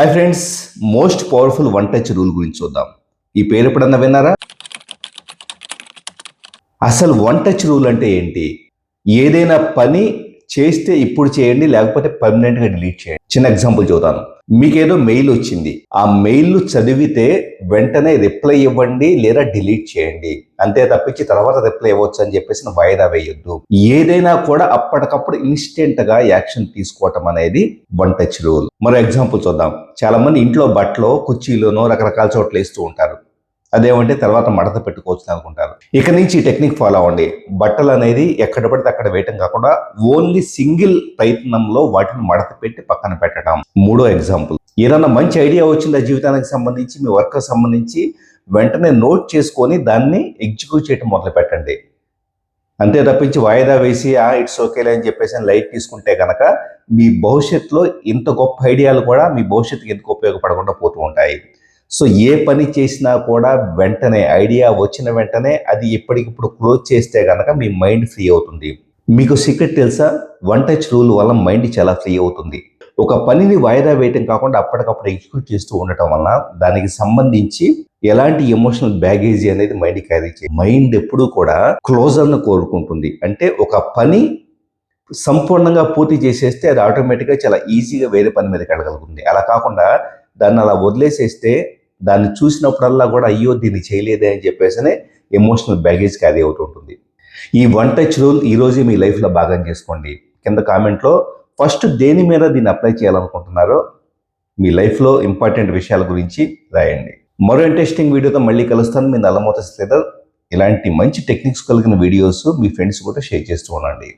Hi friends most powerful one touch rule గురించి చూద్దాం. ఈ పేరు ఎప్పుడన్నా విన్నారా? అసలు వన్ టచ్ రూల్ అంటే ఏంటి? ఏదైనా పని చేస్తే ఇప్పుడు చేయండి లేకపోతే పర్మనెంట్గా డిలీట్ చేయండి. చిన్న ఎగ్జాంపుల్ చూద్దాను మీకేదో మెయిల్ వచ్చింది. ఆ మెయిల్ చదివితే వెంటనే రిప్లై ఇవ్వండి లేదా డిలీట్ చేయండి. అంతే తప్పించి తర్వాత రిప్లై ఇవ్వచ్చు అని చెప్పేసి వాయిదా వేయొద్దు. ఏదైనా కూడా అప్పటికప్పుడు ఇన్స్టెంట్గా యాక్షన్ తీసుకోవటం అనేది వన్ టచ్ రూల్ మరో ఎగ్జాంపుల్ చూద్దాం. చాలా మంది ఇంట్లో బట్టలు కుర్చీలోనో రకరకాల చోట్ల వేస్తూ ఉంటారు. అదేమంటే తర్వాత మడత పెట్టుకోవచ్చు అనుకుంటారు. ఇక నుంచి ఈ టెక్నిక్ ఫాలో అవ్వండి. బట్టలు అనేది ఎక్కడ పడితే అక్కడ వేయటం కాకుండా ఓన్లీ సింగిల్ ప్రయత్నంలో వాటిని మడత పెట్టి పక్కన పెట్టడం. మూడో ఎగ్జాంపుల్. ఏదన్నా మంచి ఐడియా వచ్చిందా జీవితానికి సంబంధించి మీ వర్క్ సంబంధించి? వెంటనే నోట్ చేసుకొని దాన్ని ఎగ్జిక్యూట్ చేయటం మొదలు పెట్టండి. అంతే తప్పించి వాయిదా వేసి ఆ ఇట్స్ ఓకేలే అని చెప్పేసి లైట్ తీసుకుంటే కనుక మీ భవిష్యత్తులో ఇంత గొప్ప ఐడియాలు కూడా మీ భవిష్యత్తుకి ఎందుకు ఉపయోగపడకుండా పోతూ ఉంటాయి. సో ఏ పని చేసినా కూడా వెంటనే ఐడియా వచ్చిన వెంటనే అది ఎప్పటికిప్పుడు క్లోజ్ చేస్తే కనుక మీ మైండ్ ఫ్రీ అవుతుంది. మీకు సీక్రెట్ తెలుసా? వన్ టచ్ రూల్ వల్ల మైండ్ చాలా ఫ్రీ అవుతుంది. ఒక పనిని వాయిదా వేయటం కాకుండా అప్పటికప్పుడు ఎగ్జిక్యూట్ చేస్తూ ఉండటం వలన దానికి సంబంధించి ఎలాంటి ఎమోషనల్ బ్యాగేజీ అనేది మైండ్ క్యారీ చేయ మైండ్ ఎప్పుడూ కూడా క్లోజర్ను కోరుకుంటుంది. అంటే ఒక పని సంపూర్ణంగా పూర్తి చేసేస్తే అది ఆటోమేటిక్గా చాలా ఈజీగా వేరే పని మీదకి వెళ్ళగలుగుతుంది అలా కాకుండా దాన్ని అలా వదిలేసేస్తే దాన్ని చూసినప్పుడల్లా కూడా అయ్యో దీన్ని చేయలేదే అని చెప్పేసనే ఎమోషనల్ బ్యాగేజ్ క్యారీ అవుతుంటుంది ఈ వన్ టచ్ రూల్ ఈరోజు మీ లైఫ్లో భాగం చేసుకోండి. కింద కామెంట్లో ఫస్ట్ దేని మీద దీన్ని అప్లై చేయాలనుకుంటున్నారో మీ లైఫ్లో ఇంపార్టెంట్ విషయాల గురించి రాయండి. మరో ఇంట్రెస్టింగ్ వీడియోతో మళ్ళీ కలుస్తాను. మీ నల్లమూత శ్రీధర్. ఇలాంటి మంచి టెక్నిక్స్ కలిగిన వీడియోస్ మీ ఫ్రెండ్స్ కూడా షేర్ చేస్తూ ఉండండి.